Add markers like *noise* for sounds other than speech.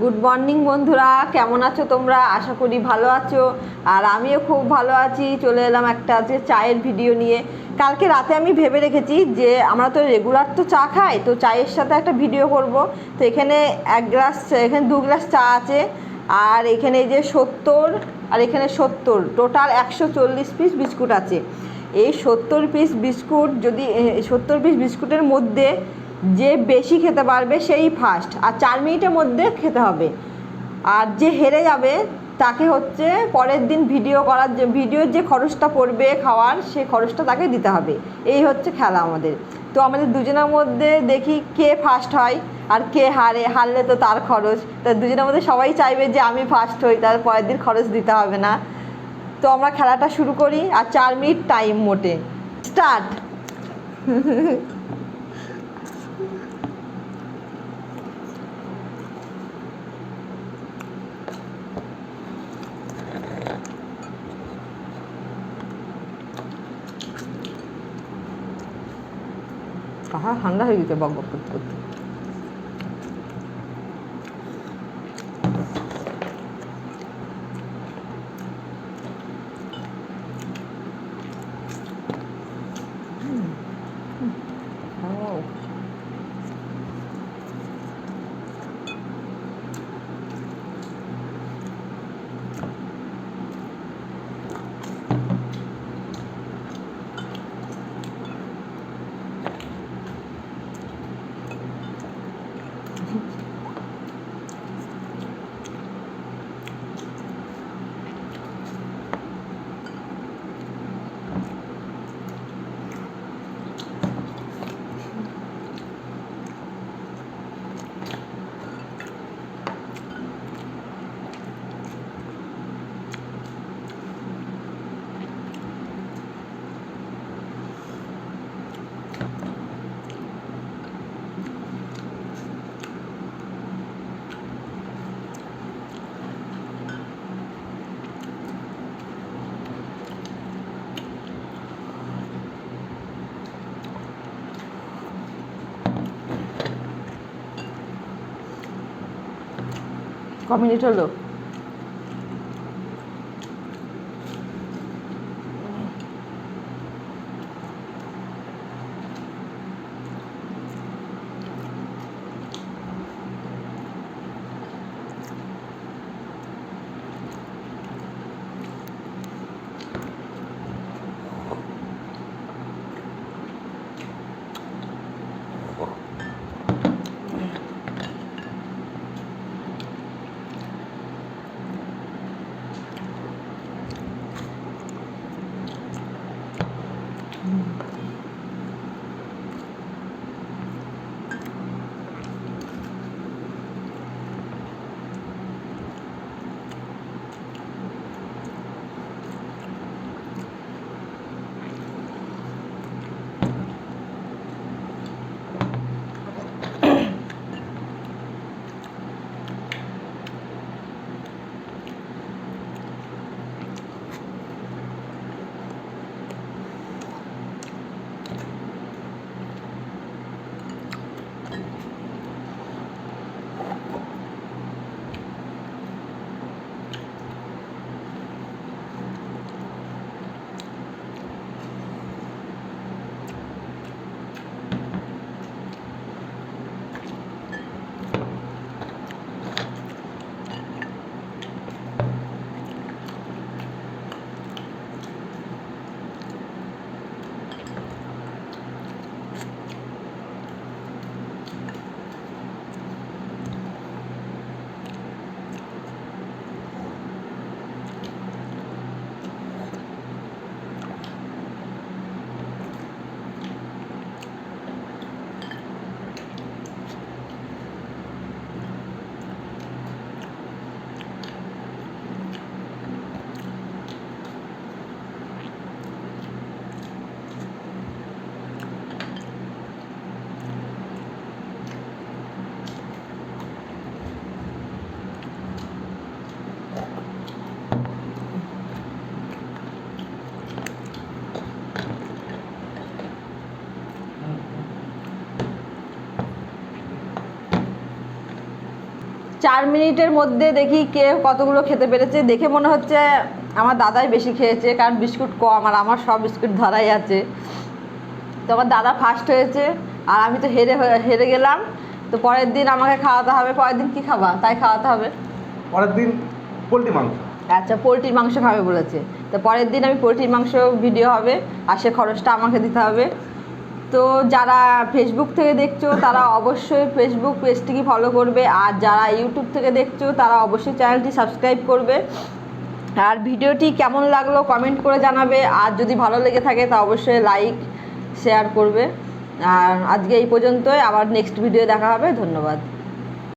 Good morning বন্ধুরা। কেমন আছো তোমরা? আশা করি ভালো আছো। আর আমিও খুব ভালো আছি। চলে এলাম একটা আজকে চায়ের ভিডিও নিয়ে। কালকে রাতে আমি ভেবে রেখেছি যে, আমরা তো রেগুলার তো চা খাই, তো চায়ের সাথে একটা ভিডিও করব। তো এখানে এক গ্লাস এখানে দু গ্লাস চা আছে। আর এখানে এই যে সত্তর, আর এখানে সত্তর। টোটাল একশো চল্লিশ পিস বিস্কুট আছে। এই সত্তর পিস বিস্কুট যদি সত্তর পিস বিস্কুটের মধ্যে যে বেশি খেতে পারবে সেই ফার্স্ট আর চার মিনিটের মধ্যে খেতে হবে। আর যে হেরে যাবে, তাকে হচ্ছে পরের দিন ভিডিও করার যে ভিডিওর যে খরচটা পড়বে খাওয়ার, সেই খরচটা তাকে দিতে হবে। এই হচ্ছে খেলা আমাদের। তো আমাদের দুজনের মধ্যে দেখি কে ফার্স্ট হয় আর কে হারে। হারলে তো তার খরচ। তা দুজনের মধ্যে সবাই চাইবে যে আমি ফার্স্ট হই, তার পরের দিন খরচ দিতে হবে না। তো আমরা খেলাটা শুরু করি। আর চার মিনিট টাইম মোটে। স্টার্ট *laughs* বক বক করতে করতে ক মিনিট হলো চার মিনিটের মধ্যে দেখি কে কতগুলো খেতে পেরেছে। দেখে মনে হচ্ছে আমার দাদাই বেশি খেয়েছে কারণ বিস্কুট কম আর আমার সব বিস্কুট ধরাই আছে। তো আমার দাদা ফার্স্ট হয়েছে আর আমি তো হেরে হেরে গেলাম। তো পরের দিন আমাকে খাওয়াতে হবে। পরের দিন কি খাবা? তাই খাওয়াতে হবে। পরের দিন পোলট্রি মাংস। আচ্ছা পোলট্রির মাংস খাবে বলেছে। তো পরের দিন আমি পোলট্রির মাংস ভিডিও হবে আর সে খরচটা আমাকে দিতে হবে। তো যারা ফেসবুক থেকে দেখছ, তারা অবশ্যই ফেসবুক পেজটিকে ফলো করবে। আর যারা ইউটিউব থেকে দেখছ, তারা অবশ্যই চ্যানেলটি সাবস্ক্রাইব করবে। আর ভিডিওটি কেমন লাগল কমেন্ট করে জানাবে। আর যদি ভালো লেগে থাকে, তা অবশ্যই লাইক শেয়ার করবে। আর আজকে এই পর্যন্তই। আবার নেক্সট ভিডিও দেখা হবে। ধন্যবাদ।